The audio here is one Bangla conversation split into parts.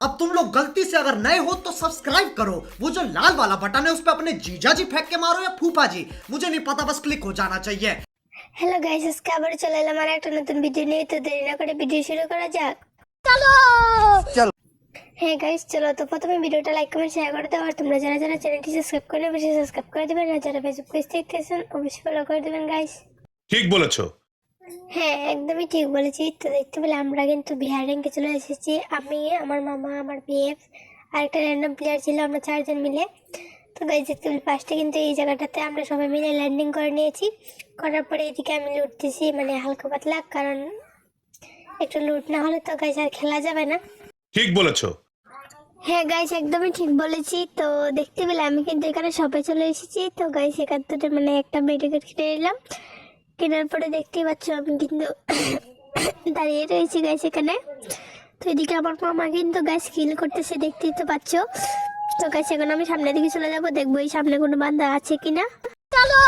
अब तुम लोग गलती से अगर नए हो तो सब्सक्राइब करो वो जो लाल वाला बटन है उस पर अपने जीजा जी फेंक के मारो या फूफा जी मुझे नहीं पता बस क्लिक हो जाना चाहिए হ্যালো গাইস আজকে আবার চলে এলাম আর একটা নতুন ভিডিও নিয়ে তো দেরি না করে ভিডিও শুরু করা যাক চলো। হ্যাঁ গাইস চলো তো প্রথমে ভিডিওটা লাইক কমেন্ট শেয়ার করে দাও আর তোমরা যারা যারা চ্যানেলটি সাবস্ক্রাইব করে বেশি সাবস্ক্রাইব করে দেবেন আর যারা ফেসবুক পেজ দেখতেছেন অবশ্যই ফলো করে দেবেন গাইস ঠিক বলেছো হ্যাঁ একদমই ঠিক বলেছি তো দেখতে পেলে আমরা কিন্তু বিহার র্যাঙ্কে চলে এসেছি। আমি আমার মামা আমার বিএফ আর একটা র্যান্ডম প্লেয়ার ছিল আমরা চারজন মিলে। তো গাইজ দেখতে পেলে ফার্স্টে কিন্তু এই জায়গাটাতে আমরা সবাই মিলে ল্যান্ডিং করে নিয়েছি। করার পরে এদিকে আমি লুটতেছি মানে হালকা পাতলা কারণ একটু লুট না হলে তো গাইজ আর খেলা যাবে না। ঠিক বলেছ। হ্যাঁ গাইস একদমই ঠিক বলেছি। তো দেখতে পেলে আমি কিন্তু এখানে সবাই চলে এসেছি। তো গাইস এখান থেকে মানে একটা মেডিকেট কিনে নিলাম। কেনার পরে দেখতেই পাচ্ছ আমি কিন্তু দাঁড়িয়ে রয়েছি গাইস এখানে। তো এদিকে আমার মামা কিন্তু গাইস কিল করতেছে দেখতেই তো পাচ্ছ। তো গাইস এখন আমি সামনের দিকে চলে যাব দেখব এই সামনে কোনো বান্ধা আছে কিনা। চলো!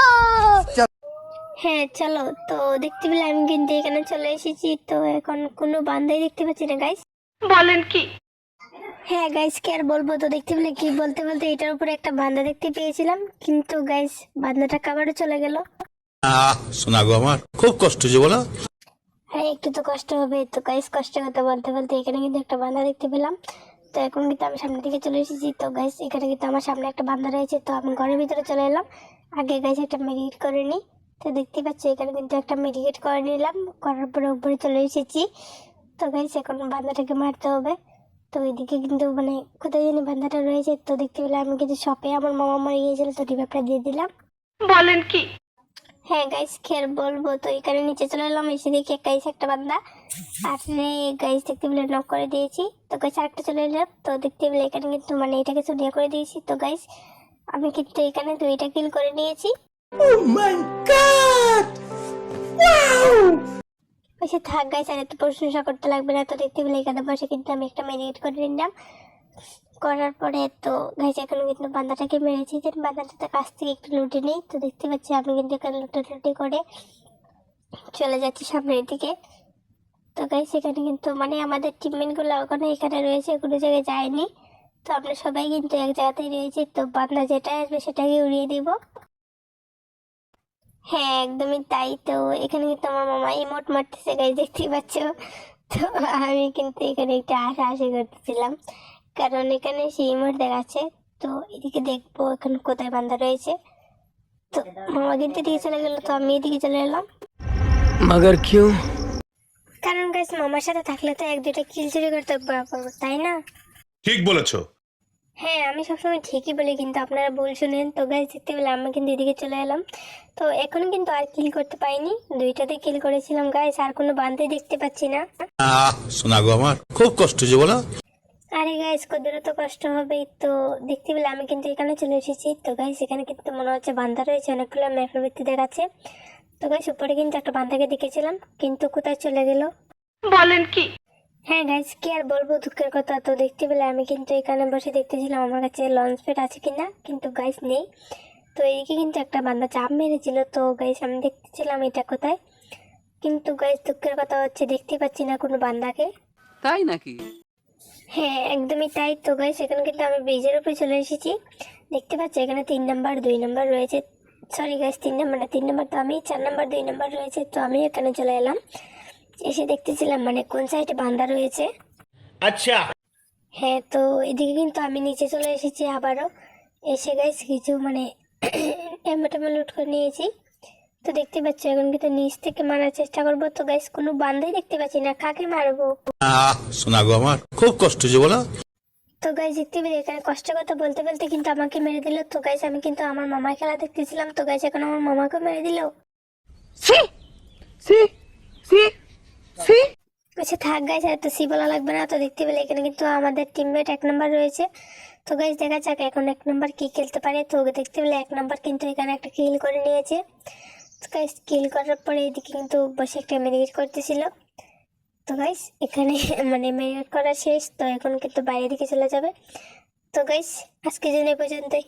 হ্যাঁ চলো। তো দেখতে পেলে আমি কিন্তু এখানে চলে এসেছি। তো এখন কোনো বান্ধাই দেখতে পাচ্ছি না গাইস বলেন কি? হ্যাঁ গাইস কি আর বলব? তো দেখতে পেলে কি বলতে বলতে এটার উপরে একটা বান্দা দেখতে পেয়েছিলাম। কিন্তু গাইস বান্দাটা কাবারও চলে গেল। শোনা গো আমার। খুব কষ্ট বলো। হ্যাঁ একটু তো কষ্ট হবে তো গাইস কষ্ট কথা বলতে বলতে এখানে কিন্তু একটা বান্দা দেখতে পেলাম। তো এখন কিন্তু আমি সামনের দিকে চলে এসেছি। তো গাইস এখানে কিন্তু আমার সামনে একটা বান্দা রয়েছে। তো আমি ঘরের ভিতরে চলে এলাম। আগে গাইস একটা মেডিকেট করে নিই তো দেখতে পাচ্ছি এখানে কিন্তু একটা মেডিকেট করে নিলাম। করার পরে উপরে চলে এসেছি। তো গাইস এখন বান্দাটাকে মারতে হবে। তো এদিকে কিন্তু মানে কোথায় জানি বান্দাটা রয়েছে। তো দেখতে পেলে আমি কিন্তু শপে আমার মামা মারা গিয়েছিল তো রিভাবটা দিয়ে দিলাম। বলেন কি? হ্যাঁ গাইস খের বলব তো এখানে নিচে চলে এলাম এসে দেখি গাইস একটা বান্দা। আর গাইস দেখতে পেলে নক করে দিয়েছি। তো গাইস আরেকটা চলে এলাম তো দেখতে পেলে এখানে কিন্তু মানে এটাকে চুরিয়া করে দিয়েছি। তো গাইস আমি কিন্তু এখানে দুইটা কিল করে নিয়েছি। বসে থাক গাইস আর এত প্রশংসা করতে লাগবে না। তো দেখতে পেলে এখানে বসে কিন্তু আমি একটা মেরিট করে নিলাম। করার পরে তো গাইস এখন কিন্তু বান্দাটাকে মেরেছি যে বান্দাটাতে কাছ থেকে একটু লুটে নিই। তো দেখতে পাচ্ছি আমি কিন্তু এখানে লুটালুটি করে চলে যাচ্ছি সামনের দিকে। তো গাইস সেখানে কিন্তু মানে আমাদের টিমমেটগুলো ওখানে এখানে রয়েছে, কোনো জায়গায় যায়নি। তো আমরা সবাই কিন্তু এক জায়গাতেই রয়েছে। তো বান্দা যেটা আসবে সেটাকে উড়িয়ে দিব। হ্যাঁ একদমই তাই। তো এখানে কিন্তু আমার মামা ইমোট মারতেছে গাই দেখতেই পাচ্ছ। তো আমি কিন্তু এখানে একটা আশা আশি করতেছিলাম। কারণ এখানে সেই মোড় দেখাচ্ছে। তো এদিকে দেখব এখন কোথায় বান্ধা রয়েছে। তো মামা কিন্তু এদিকে চলে গেলো তো আমি এদিকে চলে এলাম। মাগার কিউ? কারণ গাইস মামার সাথে থাকলে তো এক দুটো কিল চুরি করতে পারব তাই না? ঠিক বলেছ। হ্যাঁ আমি সবসময় ঠিকই বলি কিন্তু আপনারা বল শুনেন। তো গাইস দেখতে পেলে আমি কিন্তু এদিকে চলে এলাম। তো এখন কিন্তু আর কিল করতে পাইনি। দুইটাতে কিল করেছিলাম গাইস আর কোনো বান্ধে দেখতে পাচ্ছি না। শোনা গো আমার খুব কষ্ট যে বলো। আরে গাইস কতটা তো কষ্ট হবে। তো দেখতে পেলে আমি কিন্তু এখানে চলে এসেছি। তো গাইস এখানে কিন্তু মনে হচ্ছে বান্ধা রয়েছে অনেকগুলো ম্যাপের ভিত্তি দেখাচ্ছে। তো গাইস উপরে কিন্তু একটা বান্ধাকে দেখেছিলাম কিন্তু কোথায় চলে গেল? বলেন কি? হ্যাঁ গাইস কি আর বলব দুঃখের কথা। তো দেখতে পেলে আমি কিন্তু এখানে বসে দেখতেছিলাম আমার কাছে লঞ্চ প্যাড আছে কিনা কিন্তু গাইস নেই। তো এইদিকে কিন্তু একটা বান্দা চাপ মেরেছিল। তো গাইস আমি দেখতেছিলাম এটা কোথায়। কিন্তু গাইস দুঃখের কথা হচ্ছে দেখতে পাচ্ছি না কোনো বান্দাকে। তাই নাকি? হ্যাঁ একদমই তাই তো গাই সেখানে কিন্তু আমি ব্রিজের উপরে চলে এসেছি। দেখতে পাচ্ছি এখানে তিন নাম্বার দুই নাম্বার রয়েছে। সরি গাইস তিন নাম্বার না তিন নাম্বার তো আমি চার নাম্বার দুই নাম্বার রয়েছে তো আমি এখানে চলে এলাম। এসে দেখতেছিলাম মানে কোন সাইডে বান্দা রয়েছে। আচ্ছা। হ্যাঁ তো এদিকে কিন্তু আমি নিচে চলে এসেছি আবারও। এসে গাইস কিছু মানে এমন লুট করে নিয়েছি। তো দেখতে পাচ্ছ এখন কিন্তু নিচ থেকে মারার চেষ্টা করব। তো গাইস কোনো বান্ধাই দেখতে পাচ্ছি না। কাকে মারবো? শোনা গো আমার। খুব কষ্ট হচ্ছে বলো। তো গাইজ দেখতে পেরে এখানে কষ্ট কথা বলতে বলতে কিন্তু আমাকে মেরে দিল। তো গাইজ আমি কিন্তু আমার মামা খেলা দেখতেছিলাম। তো গাইজ এখন আমার মামাকে মেরে দিল। আচ্ছা থাক গাইজ আর তো সি বলা লাগবে না। তো দেখতে পেলে এখানে কিন্তু আমাদের টিমমেট এক নাম্বার রয়েছে। তো গাইজ দেখা যাক এখন এক নাম্বার কি খেলতে পারে। তো দেখতে পেলে এক নাম্বার কিন্তু এখানে একটা কিল করে নিয়েছে। তো গাইজ কিল করার পরে এদিকে কিন্তু বসে একটা ম্যারিগেট করতেছিল। তো গাইস এখানে মানে ম্যারিগেট করা শেষ, তো এখন কিন্তু বাইরে দিকে চলে যাবে। তো গাইস আজকে জন্য পর্যন্তই।